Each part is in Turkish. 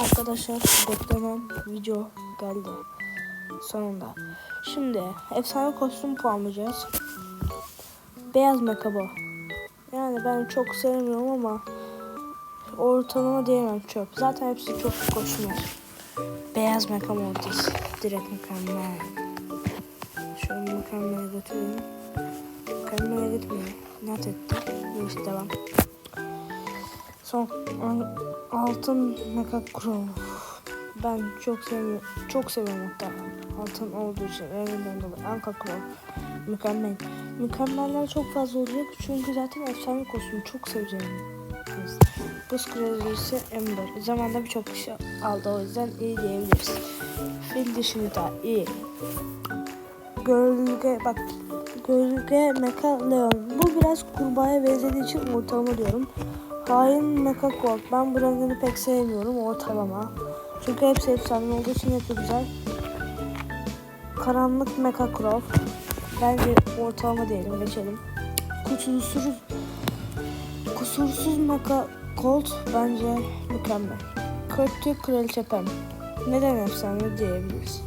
Arkadaşlar beklenen video geldi. Sonunda. Şimdi efsane kostüm puanlayacağız. Beyaz mekabo. Yani ben çok sevmiyorum ama ortalama diyemem çöp. Zaten hepsi çok var. Beyaz mekamo ortası. Direkt mükemmel. Şöyle mükemmel götüreyim. Mükemmel gitmiyor. Net etti. Neyse devam. Son altın meka crow. Ben çok seviyorum. Çok seviyorum hatta. Altın olduğu için evinden dolayı. Anka crow. Mükemmel. Mükemmeller çok fazla olacak. Çünkü zaten efsane kostümü çok seveceğim. Buz kraliçesi Ember. Zamanda birçok kişi aldı o yüzden iyi diyebiliriz. Fil dişini da iyi. Gölge bak Gölge Mecha Leon. Bu biraz kurbağaya benzediği için ortalama diyorum. Hain Mecha Colt. Ben bu rengini pek sevmiyorum ortalama. Çünkü hepsi efsane olduğu için hepsi güzel. Karanlık Mecha Croft. Bence ortalama diyelim geçelim. Kusursuz Kusursuz Mecha Colt bence mükemmel. Kötü Kraliçe Pem. Neden efsane diyebiliriz.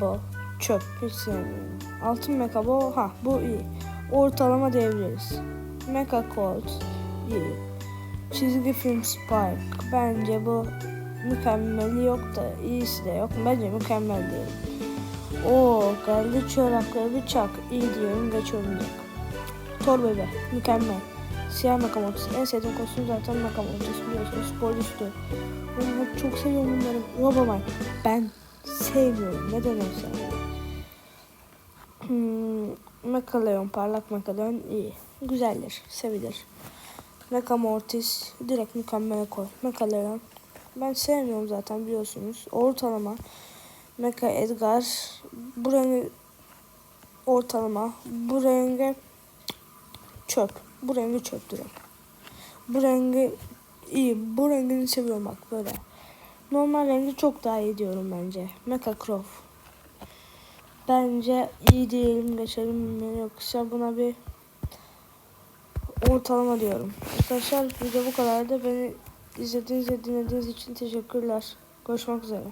Ball. Çöp. Hiç sevmiyorum. Altın Ball. Ha bu iyi. Ortalama diyebiliriz. Mecha Colt. iyi. Çizgi film Spike. Bence bu mükemmeli yok da iyisi de yok. Bence mükemmel değil. Oo geldi çorak ve bıçak. İyi diyorum geçiyorum direkt. Thor bebe. Mükemmel. Siyah Nakamoto'su. En sevdiğim kostüm zaten Nakamoto'su biliyorsunuz. Sporcustu. Ben çok seviyorum bunları. Roboman. Ben sevmiyorum. Neden olsa. Hmm, Mekaleon, parlak Mekaleon iyi. Güzeldir, sevilir. Mecha Mortis direkt mükemmel koy. Mekaleon ben sevmiyorum zaten biliyorsunuz. Ortalama. Mecha Edgar bu rengi ortalama. Bu rengi çöp. Bu rengi çöp direkt. Bu rengi iyi. Bu rengini seviyorum bak böyle. Normal rengi çok daha iyi diyorum bence. Mecha Croft. Bence iyi diyelim geçelim mi yoksa buna bir ortalama diyorum. Arkadaşlar video bu kadar da beni izlediğiniz ve dinlediğiniz için teşekkürler. Görüşmek üzere.